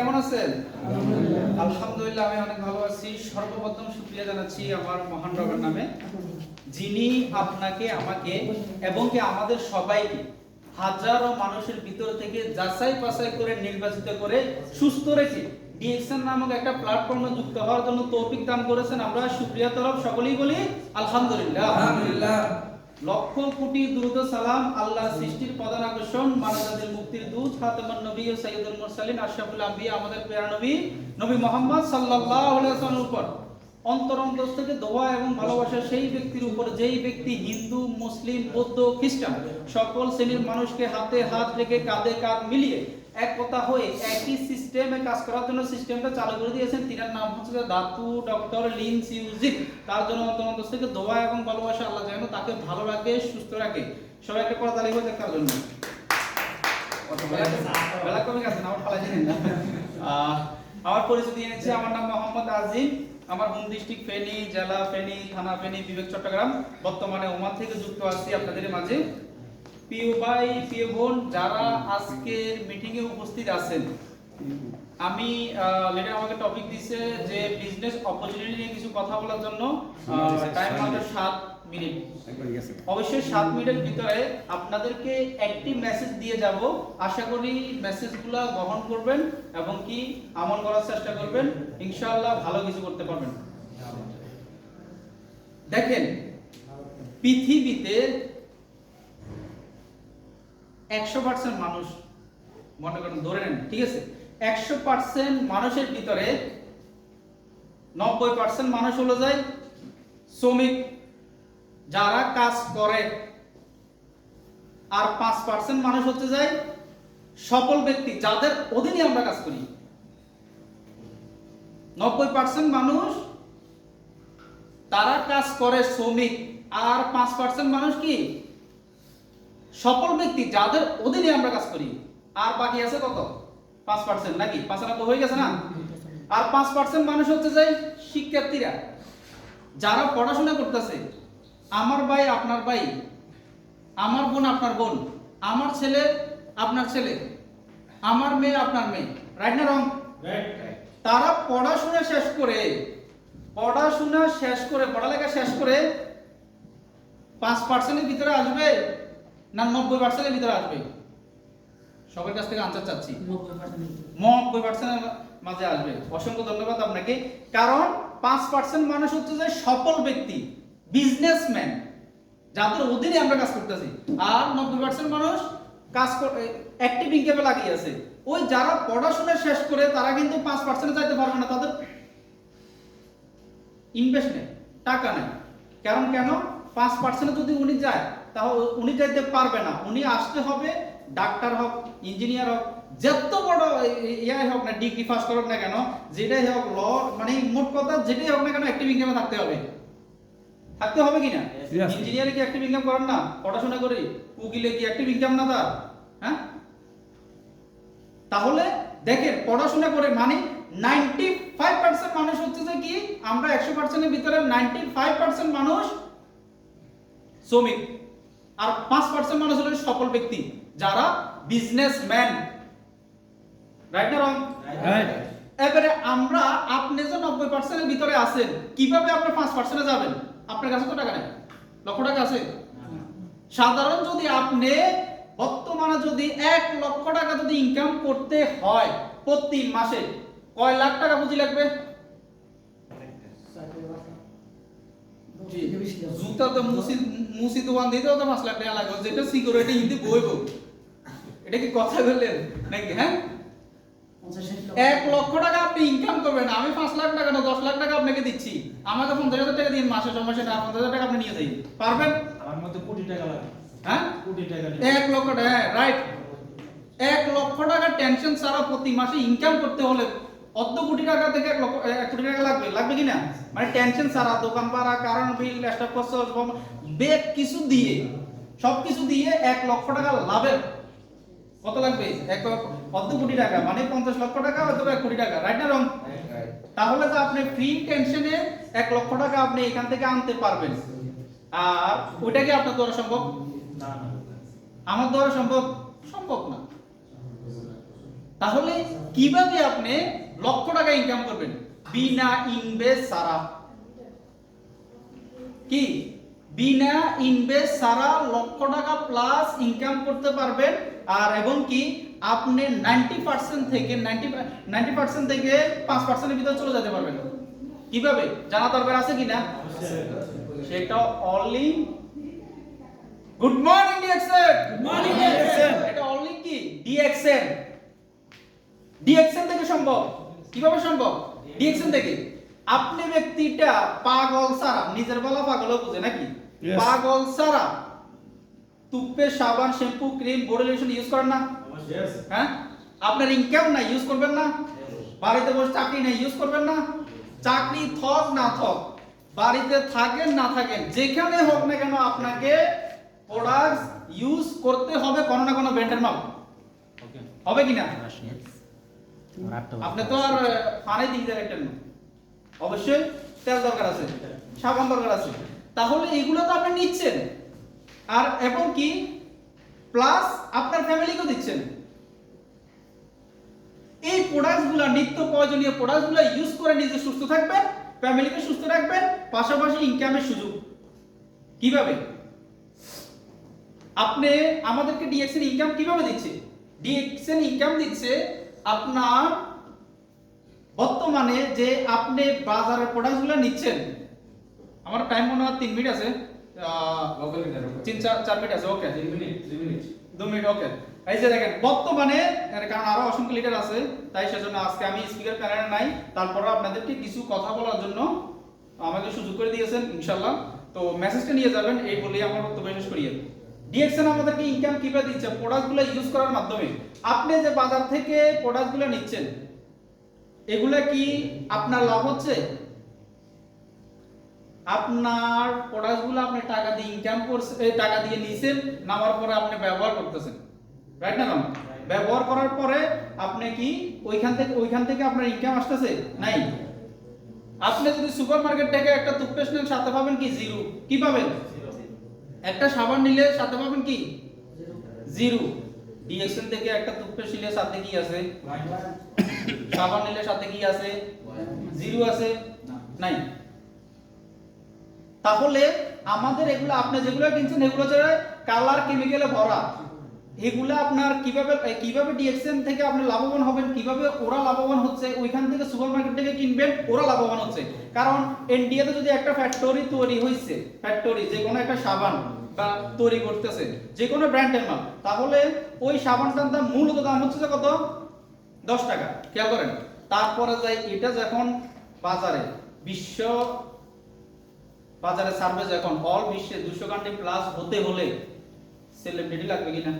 কেমন আছেন? আলহামদুলিল্লাহ, আমি অনেক ভালো আছি। সর্বপ্রথম শুক্রিয়া জানাচ্ছি আমার মহান রবের নামে, যিনি আপনাকে, আমাকে এবং কি আমাদের সবাইকে হাজারো মানুষের ভিতর থেকে যাচাই বাছাই করে নির্বাচিত করে সুস্থ রেখে ডিএক্সএন নামক একটা প্ল্যাটফর্মে যুক্ত হওয়ার জন্য তৌফিক দান করেছেন। আমরা শুক্রিয়া তরফ সকলেই বলি আলহামদুলিল্লাহ। আলহামদুলিল্লাহ। লক্ষ কোটি দ্রুত সালাম আল্লাহ সৃষ্টির প্রধান আকর্ষণ, মানবজাতির মুক্তির দূত ফাতেমান নবী ও সাইয়্যিদুল মুরসালিন, আশরাফুল আম্বিয়া, আমাদের প্রিয় নবী নবী মোহাম্মদ সাল্লাল্লাহু আলাইহি ওয়াসাল্লামের উপর। অন্তর অন্তর থেকে দোয়া এবং ভালোবাসা সেই ব্যক্তির উপর, যেই ব্যক্তি হিন্দু, মুসলিম, বৌদ্ধ, খ্রিস্টান, সকল শ্রেণির মানুষকে হাতে হাত রেখে কাঁধে কাঁধ মিলিয়ে এক কথা হয়ে একই সিস্টেমে কাজ করার জন্য সিস্টেমটা চালু করে দিয়েছেন। তিনার নাম হচ্ছে দাতু ডক্টর লিন সিউজিক তার জন্য অন্তর থেকে দোয়া এবং ভালোবাসা আল্লাহ যেন তাকে ভালো রাখে, সুস্থ রাখে। সবাই একটা করে তালিকা দেখার জন্য। বেলা কমে গেছে আমার ফালাই জানেন না। আমার নিচ্ছে আমার নাম মোহাম্মদ আজিম। আমার হোম ডিস্ট্রিক্ট ফেনী, জেলা ফেনী, থানা ফেনী, বিবেক চট্টগ্রাম। বর্তমানে ওমান থেকে যুক্ত আছি আপনাদের মাঝে। পিউ ভাই পিউ বোন যারা আজকের মিটিং এ উপস্থিত আছেন আমি লিডার আমাকে টপিক দিছে যে বিজনেস অপরচুনিটি নিয়ে কিছু কথা বলার জন্য টাইম মাত্র সাত মিনিট অবশ্যই সাত মিনিটের ভিতরে আপনাদেরকে একটি মেসেজ দিয়ে যাব। আশা করি মেসেজগুলো গ্রহণ করবেন এবং কি আমল করার চেষ্টা করবেন। ইনশাআল্লাহ ভালো কিছু করতে পারবেন। দেখেন পৃথিবীতে একশো পার্সেন্ট মানুষ, মনে করেন, ধরে নেন, ঠিক আছে? একশো পার্সেন্ট মানুষের ভিতরে নব্বই পার্সেন্ট মানুষ হলো যায় শ্রমিক, যারা কাজ করে। আর পাঁচ পার্সেন্ট মানুষ হচ্ছে যায় সফল ব্যক্তি, যাদের অধীনে আমরা কাজ করি। নব্বই পার্সেন্ট মানুষ, তারা কাজ করে শ্রমিক, আর পাঁচ পার্সেন্ট মানুষ কি? সফল ব্যক্তি যাদের অধীনে আমরা কাজ করি আর বাকি আছে কত? পাঁচ পার্সেন্ট নাকি? পাঁচানব্বই হয়ে গেছে না? আর পাঁচ পার্সেন্ট মানুষ হচ্ছে যে শিক্ষার্থীরা যারা পড়াশোনা করতেছে আমার ভাই আপনার ভাই আমার বোন আপনার বোন আমার ছেলে আপনার ছেলে আমার মেয়ে আপনার মেয়ে রাইট না রং তারা পড়াশোনা শেষ করে পড়াশোনা শেষ করে পড়ালেখা শেষ করে পাঁচ পার্সেন্টের ভিতরে আসবে না নব্বই পার্সেন্টের ভিতরে আসবে সবার কাছ থেকে আনসার চাচ্ছি। নব্বই পার্সেন্টের মাঝে আসবে। অসংখ্য ধন্যবাদ আপনাকে। কারণ পাঁচ পার্সেন্ট মানুষ হচ্ছে যে সফল ব্যক্তি বিজনেসম্যান যাদের অধীনে আমরা কাজ করতেছি। আর নব্বই পার্সেন্ট মানুষ কাজ অ্যাক্টিভ ইনকামে লাগিয়ে আছে। ওই যারা পড়াশোনা শেষ করে তারা কিন্তু পাঁচ পার্সেন্টে যাইতে পারবে না। তাদের ইনভেস্ট নেই টাকা নেই। কারণ কেন? পাঁচ পার্সেন্টে যদি উনি যায় তাহলে উনি যাইতে পারবে না। উনি আসতে হবে ডাক্তার হোক ইঞ্জিনিয়ার হোক যত বড় ইয়াই হোক না ডিগ্রি পাস করুক না কেন যেটাই হোক ল মানে মোট কথা যেটাই হোক না কেন অ্যাক্টিভ ইনকামে থাকতে হবে। থাকতে হবে কিনা ইঞ্জিনিয়ারে কি অ্যাক্টিভ ইনকাম করেন না? পড়াশোনা করে। উকিলে কি অ্যাক্টিভ ইনকাম না তার? হ্যাঁ? তাহলে দেখেন পড়াশোনা করে মানে নাইনটি ফাইভ পার্সেন্ট মানুষ হচ্ছে যে কি আমরা একশো পার্সেন্টের ভিতরে নাইনটি ফাইভ পার্সেন্ট মানুষ শ্রমিক। আর পাঁচ পার্সেন্ট মানুষ হলো সফল ব্যক্তি যারা বিজনেসম্যান রাইট না রং এবারে আমরা আপনি যে নব্বই পার্সেন্টের ভিতরে আছেন কীভাবে আপনি পাঁচ পার্সেন্টে যাবেন? আপনার কাছে তো টাকা নেই। লক্ষ টাকা আছে? সাধারণ যদি আপনি বর্তমানে যদি এক লক্ষ টাকা যদি ইনকাম করতে হয় প্রতি মাসে কয় লাখ টাকা পুঁজি লাগবে? জুতা তো মুসি মুসি দোকান দিতেও তো পাঁচ লাখ টাকা লাগবে যেটা সিকিউরিটি হিন্দি বইব। এটা কি কথা বললেন? নাকি হ্যাঁ? এক লক্ষ টাকা আপনি ইনকাম করবেন। আমি পাঁচ লাখ টাকা না দশ লাখ টাকা আপনাকে দিচ্ছি। আমাকে পঞ্চাশ হাজার টাকা দিন মাসে সমস্যা না পঞ্চাশ হাজার টাকা আপনি নিয়ে যাই। পারবেন? আমার মতে কোটি টাকা লাগে। হ্যাঁ? কোটি টাকা এক লক্ষ টাকা হ্যাঁ রাইট এক লক্ষ টাকা টেনশন ছাড়া প্রতি মাসে ইনকাম করতে হলে অর্ধ কোটি টাকা থেকে এক লক্ষ এক কোটি টাকা লাগবে লাগবে কি না মানে টেনশন ছাড়া দোকান ভাড়া কারণ বিল স্টাফ খরচ বেগ কিছু দিয়ে সব কিছু দিয়ে এক লক্ষ টাকা লাভের। কত লাগবে? এক অর্ধ কোটি টাকা মানে পঞ্চাশ লক্ষ টাকা হয়তো বা এক কোটি টাকা রাইট না রং তাহলে তো আপনি ফ্রি টেনশনে এক লক্ষ টাকা আপনি এখান থেকে আনতে পারবেন। আর ওইটা কি আপনার দ্বারা সম্ভব? আমার দ্বারা সম্ভব? সম্ভব না। তাহলে কীভাবে আপনি লক্ষ টাকা ইনকাম করবেন। বিনা ইনভেস্ট সারা। কি? বিনা ইনভেস্ট সারা লক্ষ টাকা প্লাস ইনকাম করতে পারবেন। আর এবং কি? আপনি নাইনটি পার্সেন্ট থেকে নাইনটি নাইনটি পার্সেন্ট থেকে পাঁচ পার্সেন্টের ভিতরে চলে যেতে পারবেন। কীভাবে? জানা দরকার আছে কি না সেটা only good morning DXN good morning, DXN এটা অনলি কি? ডিএক্সএন ডিএক্সএন থেকে সম্ভব। কীভাবে সম্ভব? ডিএক্সএন থেকে আপনি ব্যক্তিটা পাগল সারা। নিজের বলা পাগলও বুঝে নাকি? পাগল সারা। তুপ্পে সাবান shampoo cream body lotion use করেন না? হ্যাঁ? আপনার ইনকাম নাই ইউজ করবেন না? বাড়িতে বসে চাকরি নেই ইউজ করবেন না? চাকরি থক না থক বাড়িতে থাকেন না থাকেন যেখানে হোক না কেন আপনাকে প্রোডাক্ট ইউজ করতে হবে কোনো না কোনো ব্র্যান্ডের মাল। হবে কিনা আপনি তো আর পানি দিতে রাখেন না। অবশ্যই তেল দরকার আছে সাবান দরকার আছে। তাহলে এগুলো তো আপনি নিচ্ছেন। আর এবং কি প্লাস আপনার ফ্যামিলিকেও দিচ্ছেন। এই প্রোডাক্টগুলো নিত্য প্রয়োজনীয় প্রোডাক্টগুলো ইউজ করে নিজে সুস্থ থাকবেন ফ্যামিলিকে সুস্থ রাখবেন পাশাপাশি ইনকামের সুযোগ। কীভাবে? আপনি আমাদেরকে ডিএক্সএন ইনকাম কীভাবে দিচ্ছে? ডিএক্সএন ইনকাম দিচ্ছে আপনার বর্তমানে যে আপনি বাজারের প্রোডাক্টগুলো নিচ্ছেন আমার টাইম মনে হয় তিন মিনিট আছে। তিন চার চার মিনিট আছে ওকে মিনিট মিনিট দু মিনিট ওকে এই যে দেখেন বর্তমানে কারণ আরও অসংখ্য লিটার আছে তাই সেজন্য আজকে আমি স্পিকার প্যানেলে নাই। তারপরে আপনাদেরকে কিছু কথা বলার জন্য আমাকে সুযোগ করে দিয়েছেন ইনশাল্লাহ তো মেসেজটা নিয়ে যাবেন এই বলেই আমার বক্তব্য শেষ করি। ডিএক্সএন আমাদেরকে ইনকাম কীভাবে দিচ্ছে? প্রোডাক্টগুলো ইউজ করার মাধ্যমে। আপনি যে বাজার থেকে প্রোডাক্টগুলো নিচ্ছেন, এগুলা কি আপনার লাভ হচ্ছে? আপনার প্রোডাক্টগুলো আপনি টাকা দিয়ে ইনকাম করছেন এই টাকা দিয়ে নিছেন, নামার পরে আপনি ব্যবহার করতেছেন। রাইট না কাম ব্যবহার করার পরে আপনি কি ওইখান থেকে ওইখান থেকে আপনার ইনকাম আসতেছে? নাই। আপনি যদি সুপার মার্কেট থেকে একটা টুথপেস্ট নেন, সাথে পাবেন কি? জিরো কি পাবেন? একটা সাবান নিলে সাথে পাবেন কি? জিরো। ডিএক্সএন থেকে একটা টুথপেস্ট নিলে সাথে কি আছে? সাবান নিলে সাথে কি আছে? জিরো আছে? নাই। তাহলে আমাদের এগুলো, আপনি যেগুলো কিনছেন, এগুলো হচ্ছে কালার কেমিক্যালে ভরা। এগুলো আপনার কীভাবে কীভাবে ডিএক্সএন থেকে আপনি লাভবান হবেন, কীভাবে ওরা লাভবান হচ্ছে, ওইখান থেকে সুপার মার্কেট থেকে কিনবেন, ওরা লাভবান হচ্ছে। কারণ ইন্ডিয়াতে যদি একটা ফ্যাক্টরি তৈরি হয়েছে ফ্যাক্টরি যে কোনো একটা সাবান বা তৈরি করতেছে, যে কোনো ব্র্যান্ডের মাল, তাহলে ওই সাবানটার দাম মূলত দাম হচ্ছে যে কত? দশ টাকা, খেয়াল করেন। তারপরে যাই, এটা যখন বাজারে, বিশ্ব বাজারে সার্ভে এখন অল বিশ্বে দুশো কান্ট্রি প্লাস হতে হলে সেলিব্রিটি লাগবে কিনা?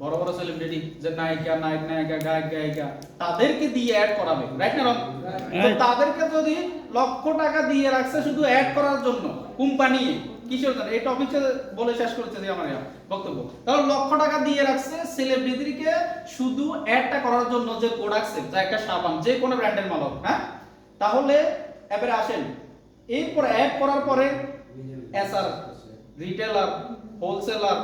বড় বড় সেলিব্রিটি যে নায়িকা নায়ক নায়িকা গায়ক গায়িকা তাদেরকে দিয়ে অ্যাড করাবে। রাইট না. তাদেরকে যদি লক্ষ টাকা দিয়ে রাখছে শুধু অ্যাড করার জন্য কোম্পানি কিসের জন্য? এই টপিকটা বলে শেষ করেছে যে আমার বক্তব্য। তাহলে লক্ষ টাকা দিয়ে রাখছে সেলিব্রিটিকে শুধু অ্যাডটা করার জন্য যে প্রোডাক্ট সেল যা একটা সাবান যে কোনো ব্র্যান্ডের মালক হ্যাঁ? তাহলে এবারে আসেন। এরপর অ্যাড করার পরে SR retailer wholesaler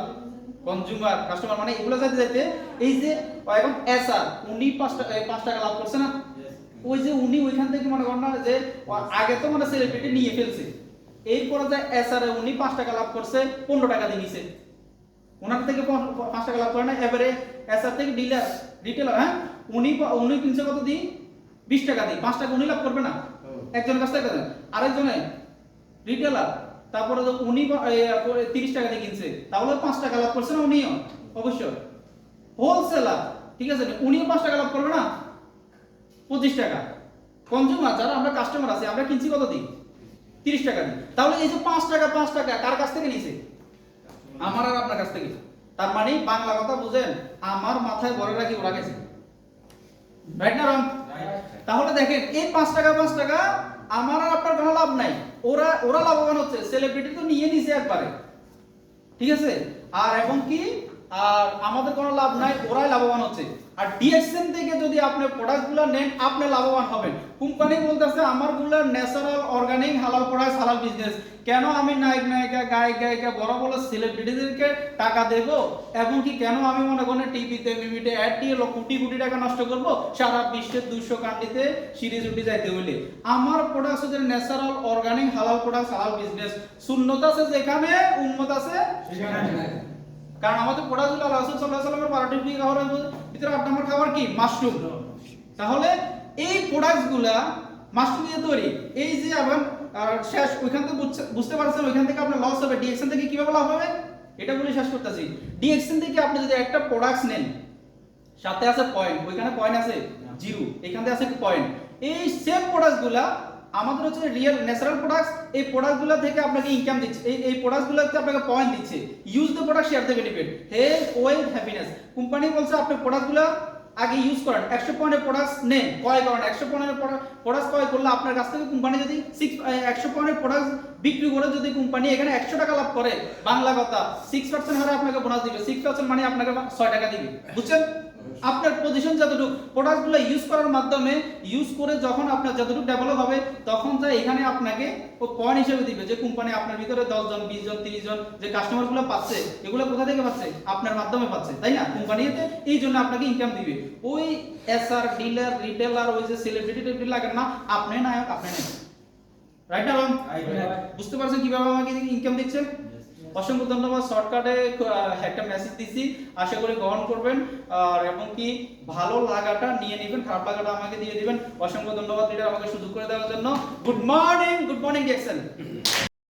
consumer customer মানে এগুলো যাতে যাইতে এই যে এখন এসআর উনি পাঁচ টাকা পাঁচ টাকা লাভ করছে না? ওই যে উনি ওইখান থেকে মনে করেন না যে আগে তো মানে সেলিব্রিটি নিয়ে ফেলছে। এরপরে যে এসআর উনি পাঁচ টাকা লাভ করছে পনেরো টাকা দিয়ে নিছে। ওনার থেকে পাঁচ টাকা লাভ করে না এবারে এসআর থেকে ডিলার রিটেলার হ্যাঁ? উনি উনি কিনছে কত দিই বিশ টাকা দিই পাঁচ টাকা উনি লাভ করবে না। একজনের কাছ থেকে আরেকজনে রিটেলার তারপরে তো উনি তিরিশ টাকা দিয়ে কিনছে। তাহলে পাঁচ টাকা লাভ করছে না উনিও অবশ্যই। হোলসেলার ঠিক আছে? উনিও পাঁচ টাকা লাভ করবে না? পঁচিশ টাকা। কনজিউমার যারা আমরা কাস্টমার আছি আমরা কিনছি কত দিই তিরিশ টাকা দিই তাহলে এই যে পাঁচ টাকা পাঁচ টাকা কার কাছ থেকে নিছে আমার আর আপনার কাছ থেকে। তার মানে বাংলা কথা বুঝেন আমার মাথায় ভরে রাখি ওরা গেছে। রাইট না রং তাহলে দেখেন এই পাঁচ টাকা পাঁচ টাকা আমার আর আপনার কোনো লাভ নাই। ওরা ওরা লাভবান হচ্ছে। সেলিব্রিটি তো নিয়ে নিছে একবারে। ঠিক আছে? আর এখন কি? আর আমাদের কোনো লাভ নাই, ওরাই লাভবান হচ্ছে। আর ডিএক্সএন থেকে যদি আপনি প্রোডাক্টগুলো নেন, আপনি লাভবান হবেন। কোম্পানি বলতেছে, আমারগুলো ন্যাচারাল অর্গানিক হালাল প্রোডাক্ট হালাল বিজনেস কেন আমি নায়ক, নায়িকা, গায়ক, গায়িকা, বড় বড় সেলিব্রিটিদেরকে টাকা দেব? এবং কি কেন আমি মনে করেন টিভিতে, মিমিতে অ্যাড দিয়ে কোটি কোটি টাকা নষ্ট করব? সারা বিশ্বের দুশো কান্ট্রিতে সিরিজ উঠে যাইতে হইলে। আমার প্রোডাক্ট হচ্ছে ন্যাচারাল অর্গানিক হালাল প্রোডাক্ট হালাল বিজনেস শূন্যত আছে যেখানে উন্মত আছে কারণ আমাদের প্রোডাক্টগুলো রাসূল সাল্লাল্লাহু আলাইহি ওয়াসাল্লামের পারাটিভি খাবারের ভিতরে আট নম্বর খাবার কি? মাশরুম। তাহলে এই প্রোডাক্টসগুলা মাশরুম দিয়ে তৈরি। এই যে আবার শেষ ওইখান থেকে বুঝতে পারছেন ওইখান থেকে আপনার লস হবে। ডিএক্সএন থেকে কীভাবে লাভ হবে? এটা বলে শেষ করতেছি। ডিএক্সএন থেকে আপনি যদি একটা প্রোডাক্টস নেন সাথে আছে পয়েন্ট ওইখানে পয়েন্ট আছে জিরো এখানে আছে পয়েন্ট এই সেম প্রোডাক্টসগুলা আমাদের হচ্ছে রিয়েল ন্যাচারাল প্রোডাক্টস এই প্রোডাক্টগুলো থেকে আপনাকে ইনকাম দিচ্ছে। এই এই প্রোডাক্টসগুলোতে আপনাকে পয়েন্ট দিচ্ছে। Use the product share the benefit health wealth happiness company বলছে, আপনি প্রোডাক্টগুলো আগে ইউজ করেন। একশো পয়েন্টের প্রোডাক্টস নেন, ক্রয় করেন। একশো পয়েন্টের প্রোডাক্টস ক্রয় করলে আপনার কাছ থেকে কোম্পানি যদি সিক্স একশো পয়েন্টের প্রোডাক্ট বিক্রি করে যদি কোম্পানি এখানে একশো টাকা লাভ করে, বাংলা কথা সিক্স পার্সেন্ট হারে আপনাকে বোনাস দিবে। সিক্স পার্সেন্ট মানে আপনাকে ছয় টাকা দিবে। বুঝছেন? আপনার পজিশন যতটুকু প্রোডাক্টগুলো ইউজ করার মাধ্যমে ইউজ করে যখন আপনার যতটুকু ডেভেলপ হবে তখন যা এখানে আপনাকে ও পয়েন্ট হিসেবে দিবে যে কোম্পানি আপনার ভিতরে দশ জন বিশ জন তিরিশ জন যে কাস্টমারগুলো পাচ্ছে এগুলো কোথা থেকে পাচ্ছে? আপনার মাধ্যমে পাচ্ছে তাই না? কোম্পানিতে এই জন্য আপনাকে ইনকাম দিবে। ওই এসআর ডিলার রিটেলার ওই যে সেলিব্রিটি টেলিব্রিটি লাগে না আপনি নায়ক আপনি নেই রাইট না বুঝতে পারছেন কীভাবে আমাকে ইনকাম দিচ্ছেন? অসংখ্য ধন্যবাদ শর্টকাটে একটা মেসেজ দিছি। আশা করি গ্রহণ করবেন। আর এবং কি ভালো লাগাটা নিয়ে নেবেন, খারাপ লাগাটা আমাকে দিয়ে দিবেন। অসংখ্য ধন্যবাদ, এটা আমাকে সুযোগ করে দেওয়ার জন্য। Good morning good morning Jackson